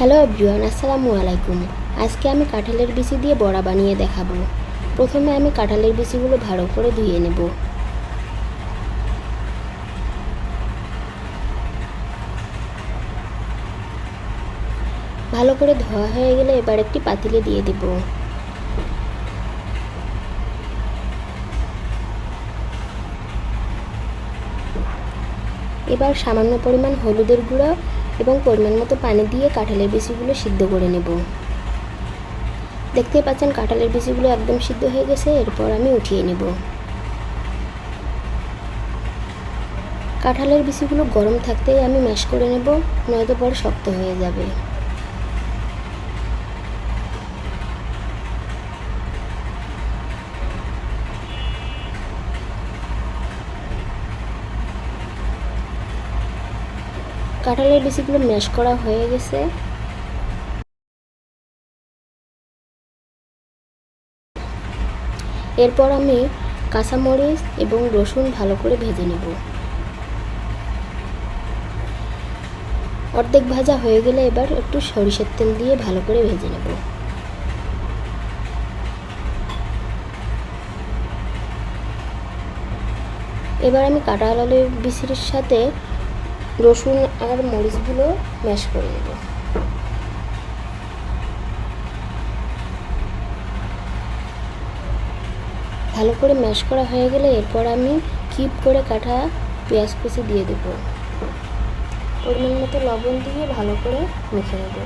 Hello everyone, আসসালামু আলাইকুম। আজকে আমি কাঁঠালের বিচি দিয়ে বড়া বানিয়ে দেখাবো। প্রথমে আমি কাঁঠালের বিচিগুলো ভালো করে ধুয়ে নেব। ভালো করে ধোয়া হয়ে গেলে এবার একটি পাতিলে দিয়ে দেব। এবার সামান্য পরিমাণ হলুদের গুঁড়ো এবং পরিমাণ মতো পানি দিয়ে কাঁঠালের বিচিগুলো সিদ্ধ করে নেব। দেখতে পাচ্ছেন, কাঁঠালের বিচিগুলো একদম সিদ্ধ হয়ে গেছে, এরপর আমি উঠিয়ে নেব। কাঁঠালের বিচিগুলো গরম থাকতেই আমি ম্যাশ করে নেব, নয়তো পর শক্ত হয়ে যাবে। কাঁঠালের বিচিগুলো ম্যাশ করা হয়ে গেছে। এরপর আমি কাঁচামরিচ এবং রসুন ভালো করে ভেজে নেব। অর্ধেক ভাজা হয়ে গেলে এবার একটু সরিষার তেল দিয়ে ভালো করে ভেজে নেব। এবার আমি কাঁঠালের বিচির সাথে রসুন আর মরিচগুলো ম্যাশ করে নেব। ভালো করে ম্যাশ করা হয়ে গেলে এরপর আমি কিপ করে কাটা পেঁয়াজ কুচি দিয়ে দেব। পরিমাণ মতো লবণ দিয়ে ভালো করে মেখে নেব।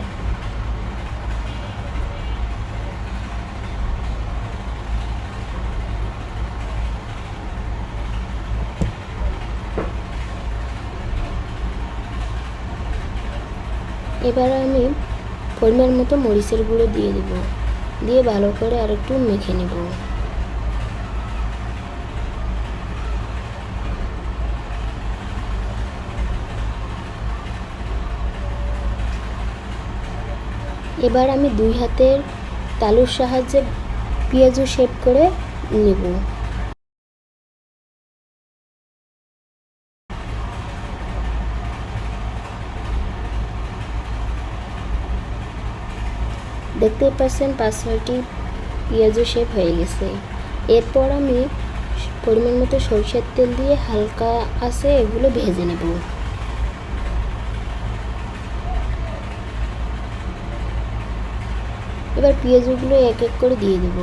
এবার আমি পরিমাণ মতো মরিচের গুঁড়ো দিয়ে দেব। দিয়ে ভালো করে আর একটু মেখে নেব। এবার আমি দুই হাতের তালুর সাহায্যে পেঁয়াজু শেপ করে নেব। দেখতেই পাচ্ছেন পাঁচ ছয়টি পেঁয়াজু শেপ হয়ে গেছে। এরপর আমি পরিমাণ মতো সরষের তেল দিয়ে হালকা আছে এগুলো ভেজে নেব। এবার পেঁয়াজগুলো এক এক করে দিয়ে দেব।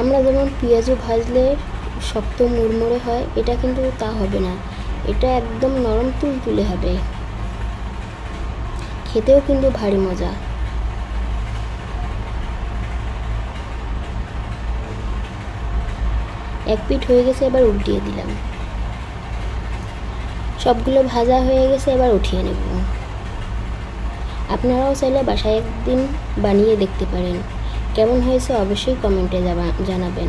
আমরা যেমন পেঁয়াজু ভাজলে শক্ত মুড়মুড়ে হয়, এটা কিন্তু তা হবে না। এটা একদম নরম তুলতুলে হবে। খেতেও কিন্তু ভারী মজা। এক পিঠ হয়ে গেছে, এবার উল্টিয়ে দিলাম। সবগুলো ভাজা হয়ে গেছে, এবার উঠিয়ে নেব। আপনারাও চাইলে বাসায় একদিন বানিয়ে দেখতে পারেন। কেমন হয়েছে অবশ্যই কমেন্টে জানাবেন।